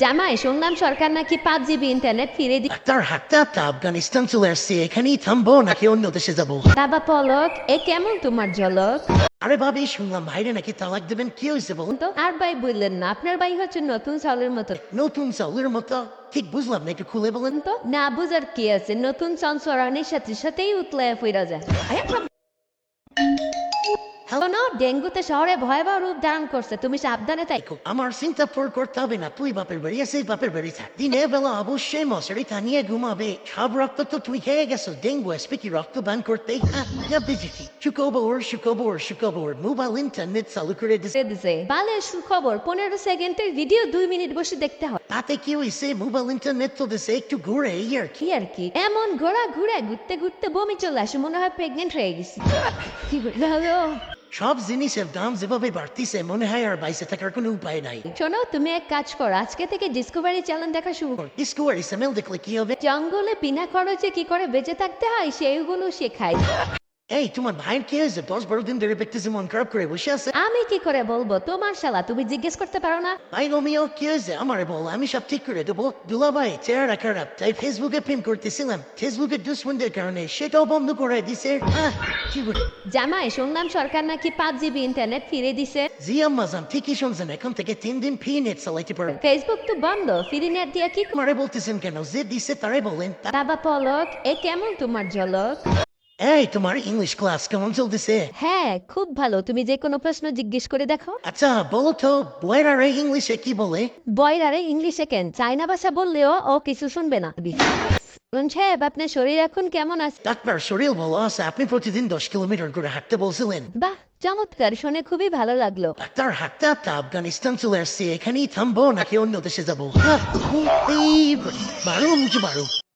জামাই শুনলাম সরকার নাকি পাঁচ জিবি ইন্টারনেট ফিরে দি ডাক্তার আফগানিস্তান চলে আসছে এখানেই থামবো নাকি অন্য দেশে যাব? বাবা পলক এ কেমন তোমার ঝলক? আরে ভাবি শুনলাম ভাইরে নাকি তালাক দেবেন কি হয়েছে বলুন তো? আর ভাই বললেন না আপনার ভাই হচ্ছে নতুন চাউলের মতো। নতুন চাউলের মতো? ঠিক বুঝলাম না একটু খুলে বলেন তো। না বুঝার কি আছে? নতুন চঞ্চরানির সাথে সাথেই উতলায় ফিরা যায়। হ্যালো না ডেঙ্গুতে শহরে ভয়াবহ রূপ ধারণ করছে। তুমি সাবধানে তাই আমার চিন্তা পর করতে হবে না। তুই বাপের বাড়ি আছে বাপের বাড়ি থাক। দিনের বেলা অবশ্যই মশারি টানিয়ে ঘুমাবে। সব রক্ত তো তুই খেয়ে গেছো। ডেঙ্গু আসবে কি রক্ত বান করতে দেখি শুকোবর শুকোবর শুকোবর মোবাইল ইন্টারনেট চালু করে দিছে। বালের সুখবর পনেরো সেকেন্ডের ভিডিও দুই মিনিট বসে দেখতে হয়। তাতে কি হয়েছে মোবাইল ইন্টারনেট তো দিছে। একটু ঘুরে এই আর কি। আর কি? এমন ঘোরা ঘুরে ঘুরতে ঘুরতে বমি চলে আসে। মনে হয় প্রেগনেন্ট হয়ে গেছি। কি বলব হলো সব জিনিসের দাম যেভাবে বাড়তিছে মনে হয় আর বাইসে থাকার কোনো উপায় নাই। শোনো তুমি এক কাজ কর আজকে থেকে ডিসকভারি চ্যানেল দেখা শুরু করো। ডিসকভারি চ্যানেল দেখলে কি হবে? জঙ্গলে বিনা খরচে কি করে বেঁচে থাকতে হয় সেইগুলো শেখাই। এই তোমার ভাইয়ের কি হয়েছে দশ বারো দিন ধরে দেখতেছি মন খারাপ করে বসে আছে আমি কি করে বলব? তোমার শালা তুমি জিজ্ঞেস করতে পারো না? ভাই রোমিও কি হয়েছে আমারে বল আমি সব ঠিক করে দেবো দুলা ভাই চেহারা খারাপ তাই ফেসবুকে প্রেম করতেছিলাম ফেসবুকে দুশ্মনদের কারণে সেটাও বন্ধ করে দিছে আহ, কি বলি জামাই শুনলাম সরকার নাকি পাঁচ জিবি ইন্টারনেট ফিরে দিছে। জি আম্মাজান ঠিকই শুনছেন এখন থেকে তিন দিন ফি নেট চালাইতে পারবেন ফেসবুক তো বন্ধ ফ্রি নেট দিয়ে কি আমারে বলতেছেন কেন যে দিছে তারাই বলেন তা- বাবা পলক এ কেমন তোমার ঝলক? এই তোমার ইংলিশ ক্লাস কেমন চলতেছে? হ্যাঁ খুব ভালো। তুমি যে কোনো প্রশ্ন জিজ্ঞেস করে দেখো। আচ্ছা বলো তো বয়ের ইংলিশে কি বলে? বয়রারে ইংলিশে কেন? চাইনা ভাষা বললেও ও কিছু শুনবে না। সাহেব আপনার শরীর এখন কেমন আছে? ডাক্তার শরীর ভালো আছে। আপনি প্রতিদিন দশ কিলোমিটার করে হাঁটতে বলছিলেন। বাহ চমৎকার। শুনে খুবই ভালো লাগল। ডাক্তার হাঁটতে হাঁটতে আফগানিস্তান চলে আসছে। এখানেই থামবো নাকি অন্য দেশে যাব? বারো মুখে বারো